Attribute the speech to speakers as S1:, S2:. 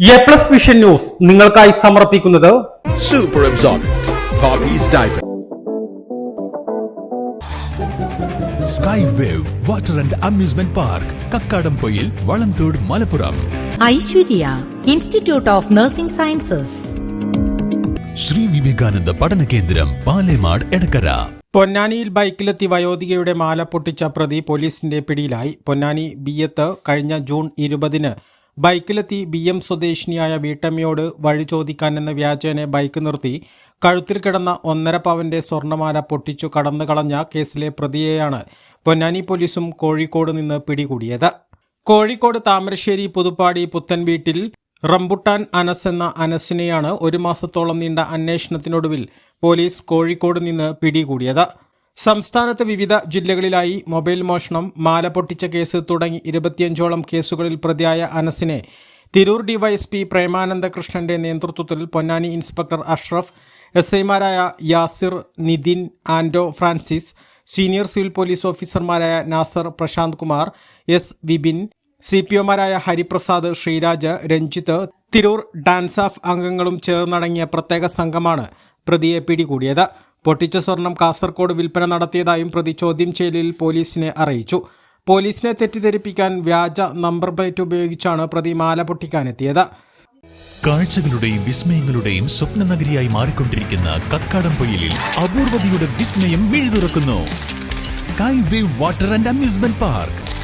S1: A plus vision news നിങ്ങൾക്കായി സമർപ്പിക്കുന്നത്
S2: super absorbent.
S3: Sky wave water and amusement park Kakkadampoyil Valamthode Malappuram
S4: Aishwarya institute of nursing sciences
S3: Shri Vivekananda പഠന കേന്ദ്രം പാലേമാട് എടക്കര
S5: പൊന്നാനിയിൽ ബൈക്കിലെത്തി വയോധികയുടെ മാല പൊട്ടിച്ച പ്രതി പോലീസിന്റെ പിടിയിലായി. പൊന്നാനി ബിയത്ത് കഴിഞ്ഞ ജൂൺ ഇരുപതിന് ബൈക്കിലെത്തി ബി എം സ്വദേശിനിയായ വീട്ടമ്മയോട് വഴി ചോദിക്കാൻ എന്ന വ്യാജേനെ ബൈക്ക് നിർത്തി കഴുത്തിൽ കിടന്ന ഒന്നര പവന്റെ സ്വർണമാല പൊട്ടിച്ചു കടന്നു കളഞ്ഞ കേസിലെ പ്രതിയെയാണ് പൊന്നാനി പോലീസും കോഴിക്കോട് നിന്ന് പിടികൂടിയത്. കോഴിക്കോട് താമരശ്ശേരി പുതുപ്പാടി പുത്തൻ വീട്ടിൽ റംബുട്ടാൻ അനസ് എന്ന അനസിനെയാണ് ഒരു മാസത്തോളം നീണ്ട അന്വേഷണത്തിനൊടുവിൽ പോലീസ് കോഴിക്കോട് നിന്ന് പിടികൂടിയത്. സംസ്ഥാനത്ത് വിവിധ ജില്ലകളിലായി മൊബൈൽ മോഷണം മാല പൊട്ടിച്ച കേസ് തുടങ്ങി ഇരുപത്തിയഞ്ചോളം കേസുകളിൽ പ്രതിയായ അനസിനെ തിരൂർ ഡിവൈഎസ്പി പ്രേമാനന്ദ കൃഷ്ണന്റെ നേതൃത്വത്തിൽ പൊന്നാനി ഇൻസ്പെക്ടർ അഷ്റഫ് എസ് ഐമാരായ Yasir Nithin Ando Francis senior civil police ഓഫീസർമാരായ Nasar Prasanth Kumar S Vipin C P ഒമാരായ Hariprasad Sreeraj Ranjith Tirur DANSAF അംഗങ്ങളും ചേർന്നടങ്ങിയ പ്രത്യേക സംഘമാണ് പ്രതിയെ പിടികൂടിയത്. പൊട്ടിച്ച സ്വർണം കാസർകോട് വിൽപ്പന നടത്തിയതായും പ്രതി ചോദ്യം ചെയ്യലിൽ പോലീസിനെ അറിയിച്ചു. പോലീസിനെ തെറ്റിദ്ധരിപ്പിക്കാൻ വ്യാജ നമ്പർ പ്ലേറ്റ് ഉപയോഗിച്ചാണ് പ്രതി മാല പൊട്ടിക്കാനെത്തിയത്.
S3: കാഴ്ചകളുടെയും വിസ്മയങ്ങളുടെയും സ്വപ്ന നഗരിയായി മാറിക്കൊണ്ടിരിക്കുന്ന കക്കാടം പൊയിലിൽ അപൂർവതയുടെ വിസ്മയം മിഴുതുറക്കുന്നു sky wave water and amusement park.